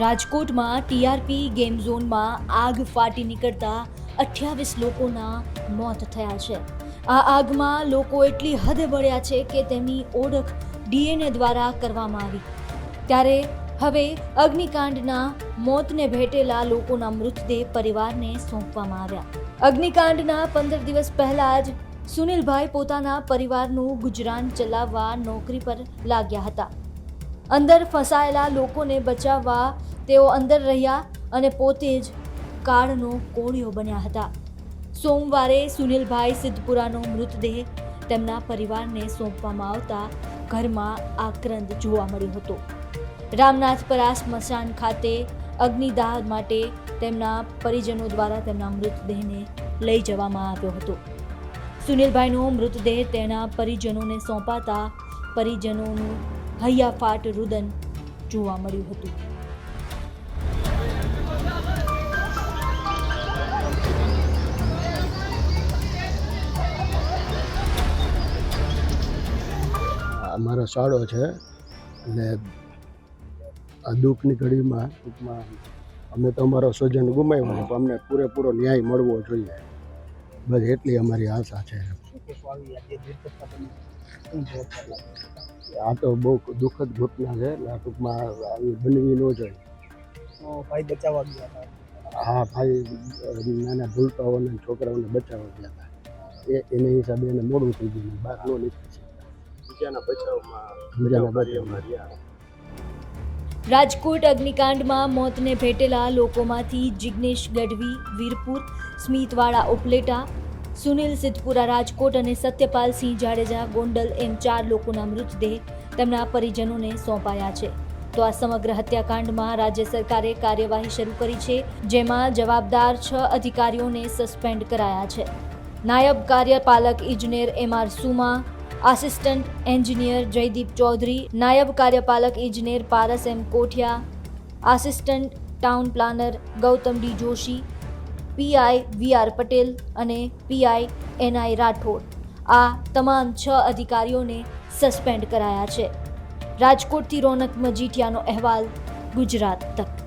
રાજકોટમાં TRP game ઝોનમાં આગ ફાટી નીકળતા અઠ્યાવીસ લોકોના મોત થયા છે. આ આગમાં લોકો એટલી હદે બળ્યા છે કે તેમની ઓળખ ડીએનએ દ્વારા કરવામાં આવી. ત્યારે હવે અગ્નિકાંડના મોતને ભેટેલા લોકોના મૃતદેહ પરિવારને સોંપવામાં આવ્યા. અગ્નિકાંડના પંદર દિવસ પહેલા જ સુનિલભાઈ પોતાના પરિવારનું ગુજરાન ચલાવવા નોકરી પર લાગ્યા હતા. અંદર ફસાયેલા લોકોને બચાવવા તેઓ અંદર રહ્યા અને પોતે જ કાળનો કોળિયો બન્યા હતા. સોમવારે સુનિલભાઈ સિદ્ધપુરાનો મૃતદેહ તેમના પરિવારને સોંપવામાં આવતા ઘરમાં આક્રંદ જોવા મળ્યો હતો. રામનાથપરા સ્મશાન ખાતે અગ્નિદાહ માટે તેમના પરિજનો દ્વારા તેમના મૃતદેહને લઈ જવામાં આવ્યો હતો. સુનિલભાઈનો મૃતદેહ તેના પરિજનોને સોંપાતા પરિજનોનું હૈયાફાટ રુદન જોવા મળ્યું હતું. અમારો સાડો છે અને આ દુઃખની ઘડીમાં ટૂંકમાં અમે તો અમારો સ્વજન ગુમાવ્યો પણ અમને પૂરેપૂરો ન્યાય મળવો જોઈએ. બસ એટલી અમારી આશા છે. આ તો બહુ દુઃખદ ઘટના છે એટલે આ ટૂંકમાં આવી બનવી ન જોઈએ. ભાઈ બચાવવા ગયા હતા? હા ભાઈ નાના ભૂલકાઓને અને છોકરાઓને બચાવવા ગયા હતા. એ એને હિસાબે એને મોડું થઈ ગયું બહાર ન નીકળી શકે બીજાના બચાવમાં બીજાના બચાવમાં. રહ્યા. રાજકોટ અગ્નિકાંડમાં મોતને ભેટેલા લોકોમાંથી જિગ્નેશ ગઢવી વીરપુર સ્મિતવાળા ઉપલેટા સુનિલ સિદ્ધપુરા રાજકોટ અને સત્યપાલસિંહ જાડેજા ગોંડલ એમ ચાર લોકોના મૃતદેહ તેમના પરિજનોને સોંપાયા છે. તો આ સમગ્ર હત્યાકાંડમાં રાજ્ય સરકારે કાર્યવાહી શરૂ કરી છે, જેમાં જવાબદાર છ અધિકારીઓને સસ્પેન્ડ કરાયા છે. નાયબ કાર્યપાલક ઇજનેર M R Suma, assistant engineer Jaydeep Chaudhary, નાયબ કાર્યપાલક ઇજનેર Paras M Kothiya, assistant town planner Gautam D Joshi PI V R Patel અને પીઆઈ એનઆઈ રાઠોડ. આ તમામ છ અધિકારીઓને સસ્પેન્ડ કરાયા છે. રાજકોટથી રોનક મજીઠિયાનો અહેવાલ, ગુજરાત તક.